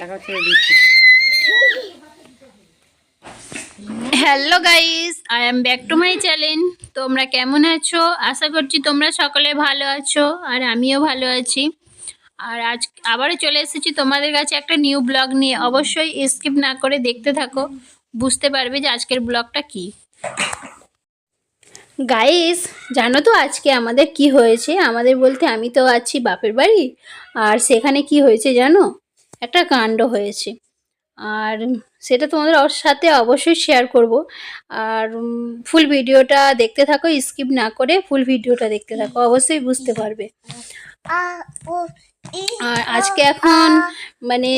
টাকা ছেড়ে দিচ্ছি hello guys I am back to my channel তোমরা কেমন আছো? আশা করছি তোমরা সকলে ভালো আছো আর আমিও ভালো আছি। আর আজ আবারও চলে এসেছি তোমাদের কাছে একটা নিউ ব্লগ নিয়ে। অবশ্যই স্কিপ না করে দেখতে থাকো। বুঝতে পারবে যে আজকের ব্লগটা কি। গাইস জানো তো আজকে আমাদের কি হয়েছে? আমাদের বলতে আমি তো আছি বাপের বাড়ি। আর সেখানে কি হয়েছে জানো? একটা কাণ্ড হয়েছে। আর সেটা তোমাদের ওর সাথে অবশ্যই শেয়ার করব। আর ফুল ভিডিওটা দেখতে থাকো স্কিপ না করে ফুল ভিডিওটা দেখতে থাকো অবশ্যই বুঝতে পারবে। আর আজকে এখন মানে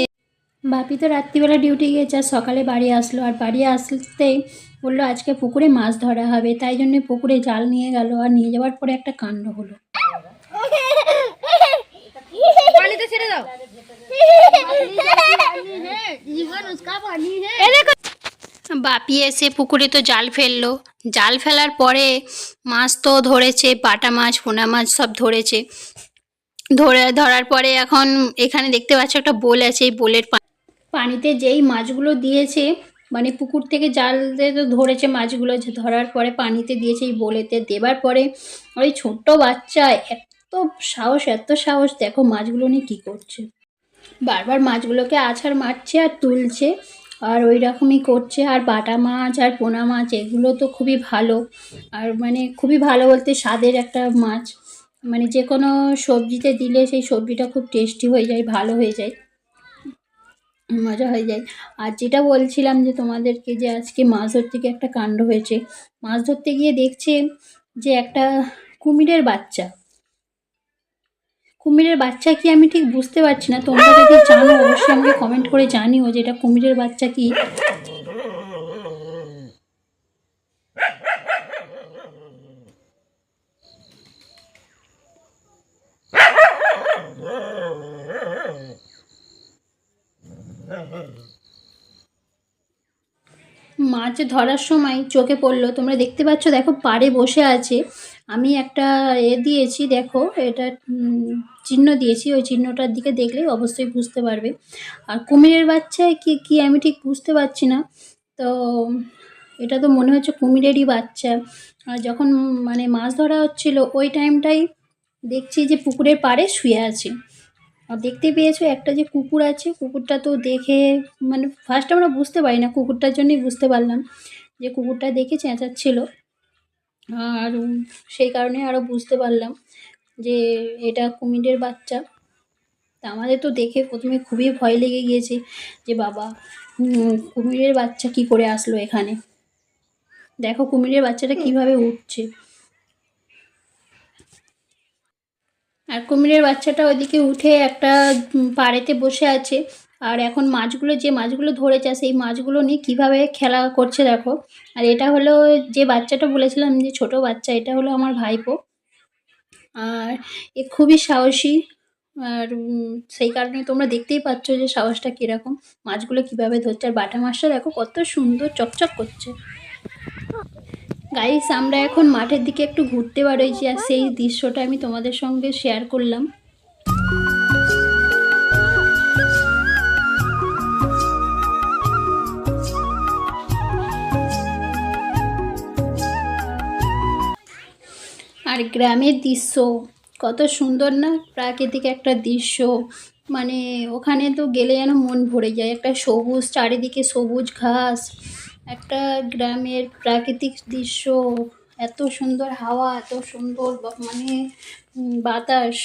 বাপি তো রাত্রিবেলা ডিউটি গিয়েছে আর সকালে বাড়ি আসলো। আর বাড়ি আসতেই বলল আজকে পুকুরে মাছ ধরা হবে তাই জন্য পুকুরে জাল নিয়ে গেল। আর নিয়ে যাওয়ার পরে একটা কাণ্ড হলো। পানিতে ছেড়ে দাও। বাপি এসে পুকুরে তো জাল ফেলল। জাল ফেলার পরে মাছ তো ধরেছে, পাটা মাছ, পোনা মাছ সব ধরেছে। ধরে, ধরার পরে এখন এখানে দেখতে পাচ্ছ একটা বোল আছে, এই বোলের পানিতে যেই মাছগুলো দিয়েছে মানে পুকুর থেকে জাল তো ধরেছে মাছগুলো ধরার পরে পানিতে দিয়েছে এই বোলেতে। দেবার পরে ওই ছোট্ট বাচ্চা এত সাহস এত সাহস, দেখো মাছগুলো নিয়ে কী করছে। বারবার মাছগুলোকে আছাড় মারছে আর তুলছে আর ওই রকমই করছে। আর বাটা মাছ আর পোনা মাছ, এগুলো তো খুবই ভালো। আর মানে খুবই ভালো বলতে স্বাদের একটা মাছ। মানে যে কোনো সবজিতে দিলে সেই সবজিটা খুব টেস্টি হয়ে যায়, ভালো হয়ে যায়। মজা হয়ে যায়। আর যেটা বলছিলাম যে তোমাদেরকে যে আজকে মাছ ধরতে গিয়ে একটা কাণ্ড হয়েছে। মাছ ধরতে গিয়ে দেখছে যে একটা কুমিরের বাচ্চা। কুমিরের বাচ্চা কি আমি ঠিক বুঝতে পারছি না? তোমরা যদি জানো, অবশ্যই আমাকে কমেন্ট করে জানিও যে এটা কুমিরের বাচ্চা কি। মাছ ধরার সময় চোখে পড়ল। তোমরা দেখতে পাচ্ছ, দেখো পাড়ে বসে আছে। আমি একটা এ দিয়েছি, দেখো, এটা চিহ্ন দিয়েছি। ওই চিহ্নটার দিকে দেখলে অবশ্যই বুঝতে পারবে। আর কুমিরের বাচ্চা কি কি আমি ঠিক বুঝতে পারছি না। তো, এটা তো মনে হচ্ছে কুমিরেরই বাচ্চা। আর যখন মানে মাছ ধরা হচ্ছিল, ওই টাইমটাই দেখছি যে পুকুরের পাড়ে শুয়ে আছে। আর দেখতে পেয়েছ একটা যে কুকুর আছে, কুকুরটা তো দেখে মানে ফার্স্ট আমরা বুঝতে পারি না, কুকুরটার জন্যই বুঝতে পারলাম যে কুকুরটা দেখে চেঁচাচ্ছিল। আর সেই কারণে আরও বুঝতে পারলাম যে এটা কুমিরের বাচ্চা। তা আমাদের তো দেখে প্রথমে খুবই ভয় লেগে গিয়েছে যে বাবা কুমিরের বাচ্চা কি করে আসলো এখানে? দেখো কুমিরের বাচ্চাটা কীভাবে উঠছে। আর কুমিরের বাচ্চাটা ওইদিকে উঠে একটা পাড়েতে বসে আছে। আর এখন মাছগুলো, যে মাছগুলো ধরেছে সেই মাছগুলো নিয়ে কীভাবে খেলা করছে দেখো। আর এটা হলো যে বাচ্চাটা বলেছিলাম, যে ছোট বাচ্চা, এটা হলো আমার ভাইপো। আর এ খুবই সাহসী। আর সেই কারণে তোমরা দেখতেই পাচ্ছ যে সাহসটা কীরকম। মাছগুলো কীভাবে ধরছে। আর বাটা মাছটা দেখো কত সুন্দর চকচক করছে। গাইস আমরা এখন মাঠের দিকে একটু ঘুরতে বেরোইছি আর সেই দৃশ্যটা আমি তোমাদের সঙ্গে শেয়ার করলাম। আর গ্রামের দৃশ্য, কত সুন্দর না? প্রাকৃতিক একটা দৃশ্য। মানে ওখানে তো গেলে যেন মন ভরে যায়। একটা সবুজ, চারিদিকে সবুজ ঘাস। একটা গ্রামের প্রাকৃতিক দৃশ্য, এত সুন্দর হাওয়া, এত সুন্দর মানে বাতাস।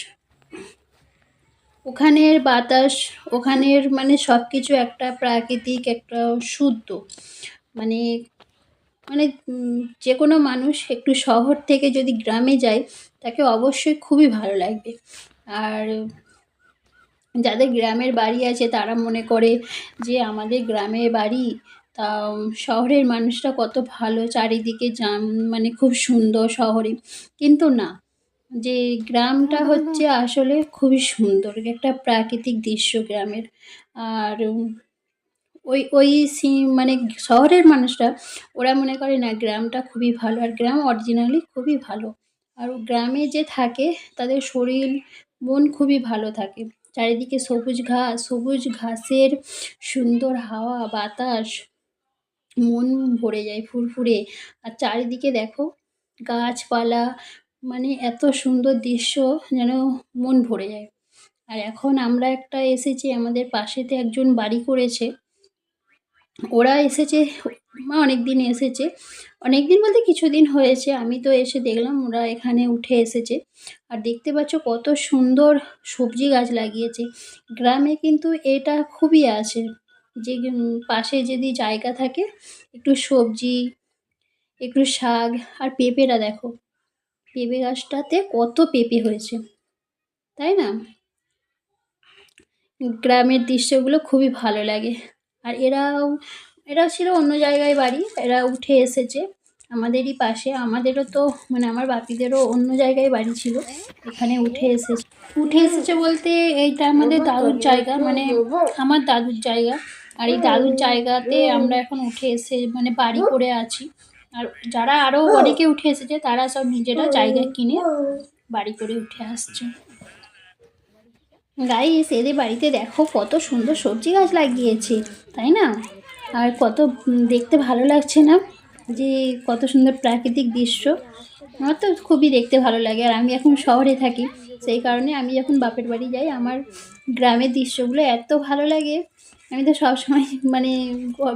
ওখানের বাতাস, ওখানের মানে সব কিছু একটা প্রাকৃতিক, একটা শুদ্ধ। মানে মানে যে কোনো মানুষ একটু শহর থেকে যদি গ্রামে যায়, তাকে অবশ্যই খুবই ভালো লাগবে। আর যাদের গ্রামের বাড়ি আছে, তারা মনে করে যে, আমাদের গ্রামের বাড়ি তা শহরের মানুষরা কত ভালো চারিদিকে জাম মানে খুব সুন্দর শহরে। কিন্তু না, যে গ্রামটা হচ্ছে আসলে খুবই সুন্দর, একটা প্রাকৃতিক দৃশ্য গ্রামের। আর ওই ওই সি মানে শহরের মানুষরা, ওরা মনে করে না গ্রামটা খুবই ভালো, আর গ্রাম অরিজিনালি খুবই ভালো। আর গ্রামে যে থাকে, তাদের শরীর, মন খুবই ভালো থাকে। চারিদিকে সবুজ ঘাস সবুজ ঘাসের সুন্দর হাওয়া, বাতাস। মন ভরে যায় ফুরফুরে। আর চারিদিকে দেখো গাছপালা মানে এত সুন্দর দৃশ্য যেন মন ভরে যায়। আর এখন আমরা একটা এসেছি, আমাদের পাশেতে একজন বাড়ি করেছে। ওরা এসেছে অনেক দিন এসেছে। অনেক দিন বলতে কিছুদিন হয়েছে, আমি তো এসে দেখলাম ওরা এখানে উঠে এসেছে। আর দেখতে পাচ্ছ কত সুন্দর সবজি গাছ লাগিয়েছে। গ্রামে কিন্তু এটা খুবই আছে। যে পাশে যদি জায়গা থাকে, একটু সবজি, একটু শাক আর পেঁপেটা দেখো। পেঁপে গাছটাতে কত পেঁপে হয়েছে, তাই না? গ্রামের দৃশ্যগুলো খুবই ভালো লাগে। আর এরাও এরা ছিল অন্য জায়গায় বাড়ি, এরা উঠে এসেছে আমাদেরই পাশে। আমাদেরও তো মানে আমার বাপিদেরও অন্য জায়গায় বাড়ি ছিল, এখানে উঠে এসেছে। উঠে এসেছে বলতে এইটা আমাদের দাদুর জায়গা মানে আমার দাদুর জায়গা। আর এই দাদুর জায়গাতে আমরা এখন উঠে এসে মানে বাড়ি করে আছি। আর যারা আরও অনেকে উঠে এসেছে, তারা সব নিজেরা জায়গা কিনে বাড়ি করে উঠে আসছে। গাইস এদের বাড়িতে দেখো কত সুন্দর সবজি গাছ লাগিয়েছে, তাই না? আর কত দেখতে ভালো লাগছে না? যে কত সুন্দর প্রাকৃতিক দৃশ্য। আমার তো খুবই দেখতে ভালো লাগে, আর আমি এখন শহরে থাকি, সেই কারণে আমি যখন বাপের বাড়ি যাই, আমার গ্রামের দৃশ্যগুলো এত ভালো লাগে। আমি তো সবসময় মানে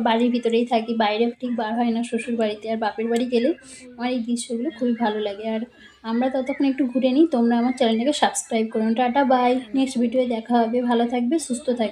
বাড়ির ভিতরেই থাকি। বাইরে ঠিক বার হয় না শ্বশুর বাড়িতে আর বাপের বাড়ি গেলে আমার এই দৃশ্যগুলো খুবই ভালো লাগে। আর আমরা ততক্ষণ একটু ঘুরে নিই। তোমরা আমার চ্যানেলটাকে সাবস্ক্রাইব করুন টাটা বাই নেক্সট ভিডিও দেখা হবে। ভালো থাকবে, সুস্থ থাকবে।